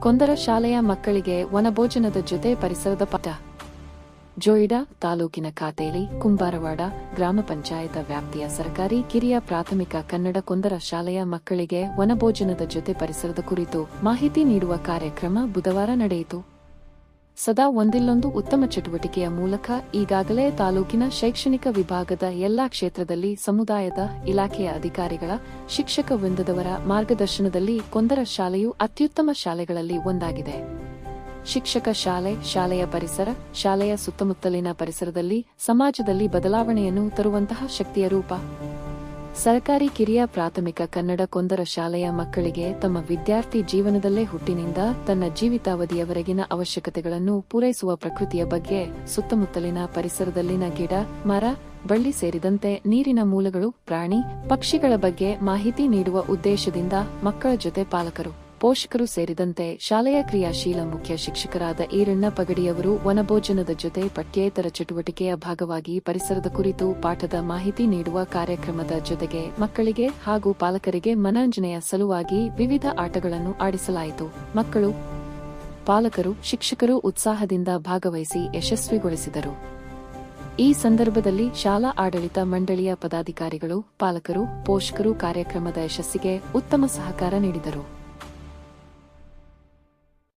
ಕೊಂದರ ಶಾಲೆಯ ಮಕ್ಕಳಿಗೆ ವನಭೋಜನದ ಜೊತೆ ಪರಿಸರದ ಪಾಠ. ಜೋಯಿಡಾ ತಾಲೂಕಿನ ಖಾತೆಯಲ್ಲಿ ಕುಂಬಾರವಾಡ ಗ್ರಾಮ ಪಂಚಾಯತ ವ್ಯಾಪ್ತಿಯ ಸರ್ಕಾರಿ ಕಿರಿಯ ಪ್ರಾಥಮಿಕ ಕನ್ನಡ ಕೊಂದರ ಶಾಲೆಯ ಮಕ್ಕಳಿಗೆ ವನಭೋಜನದ ಜೊತೆ ಪರಿಸರದ ಕುರಿತು ಮಾಹಿತಿ ನೀಡುವ ಕಾರ್ಯಕ್ರಮ ಬುಧವಾರ ನಡೆಯಿತು. ಸದಾ ಒಂದಿಲ್ಲೊಂದು ಉತ್ತಮ ಚಟುವಟಿಕೆಯ ಮೂಲಕ ಈಗಾಗಲೇ ತಾಲೂಕಿನ ಶೈಕ್ಷಣಿಕ ವಿಭಾಗದ ಎಲ್ಲಾ ಕ್ಷೇತ್ರದಲ್ಲಿ ಸಮುದಾಯದ ಇಲಾಖೆಯ ಅಧಿಕಾರಿಗಳ, ಶಿಕ್ಷಕ ವೃಂದದವರ ಮಾರ್ಗದರ್ಶನದಲ್ಲಿ ಕೊಂದರ ಶಾಲೆಯು ಅತ್ಯುತ್ತಮ ಶಾಲೆಗಳಲ್ಲಿ ಒಂದಾಗಿದೆ. ಶಿಕ್ಷಕ ಶಾಲೆ, ಶಾಲೆಯ ಪರಿಸರ, ಶಾಲೆಯ ಸುತ್ತಮುತ್ತಲಿನ ಪರಿಸರದಲ್ಲಿ, ಸಮಾಜದಲ್ಲಿ ಬದಲಾವಣೆಯನ್ನು ತರುವಂತಹ ಶಕ್ತಿಯ ರೂಪ. ಸರ್ಕಾರಿ ಕಿರಿಯ ಪ್ರಾಥಮಿಕ ಕನ್ನಡ ಕೊಂದರ ಶಾಲೆಯ ಮಕ್ಕಳಿಗೆ ತಮ್ಮ ವಿದ್ಯಾರ್ಥಿ ಜೀವನದಲ್ಲೇ ಹುಟ್ಟಿನಿಂದ ತನ್ನ ಜೀವಿತಾವಧಿಯವರೆಗಿನ ಅವಶ್ಯಕತೆಗಳನ್ನು ಪೂರೈಸುವ ಪ್ರಕೃತಿಯ ಬಗ್ಗೆ ಸುತ್ತಮುತ್ತಲಿನ ಪರಿಸರದಲ್ಲಿನ ಗಿಡ, ಮರ, ಬಳ್ಳಿ ಸೇರಿದಂತೆ ನೀರಿನ ಮೂಲಗಳು, ಪ್ರಾಣಿ, ಪಕ್ಷಿಗಳ ಬಗ್ಗೆ ಮಾಹಿತಿ ನೀಡುವ ಉದ್ದೇಶದಿಂದ ಮಕ್ಕಳ ಜೊತೆ ಪಾಲಕರು. ಪೋಷಕರು ಸೇರಿದಂತೆ ಶಾಲೆಯ ಕ್ರಿಯಾಶೀಲ ಮುಖ್ಯ ಶಿಕ್ಷಕರಾದ ಈರಣ್ಣ ಪಗಡಿಯವರು ವನಭೋಜನದ ಜೊತೆ ಪಠ್ಯೇತರ ಚಟುವಟಿಕೆಯ ಭಾಗವಾಗಿ ಪರಿಸರದ ಕುರಿತು ಪಾಠದ ಮಾಹಿತಿ ನೀಡುವ ಕಾರ್ಯಕ್ರಮದ ಜೊತೆಗೆ ಮಕ್ಕಳಿಗೆ ಹಾಗೂ ಪಾಲಕರಿಗೆ ಮನರಂಜನೆಯ ಸಲುವಾಗಿ ವಿವಿಧ ಆಟಗಳನ್ನು ಆಡಿಸಲಾಯಿತು. ಮಕ್ಕಳು, ಪಾಲಕರು, ಶಿಕ್ಷಕರು ಉತ್ಸಾಹದಿಂದ ಭಾಗವಹಿಸಿ ಯಶಸ್ವಿಗೊಳಿಸಿದರು. ಈ ಸಂದರ್ಭದಲ್ಲಿ ಶಾಲಾ ಆಡಳಿತ ಮಂಡಳಿಯ ಪದಾಧಿಕಾರಿಗಳು, ಪಾಲಕರು, ಪೋಷಕರು ಕಾರ್ಯಕ್ರಮದ ಯಶಸ್ಸಿಗೆ ಉತ್ತಮ ಸಹಕಾರ ನೀಡಿದರು.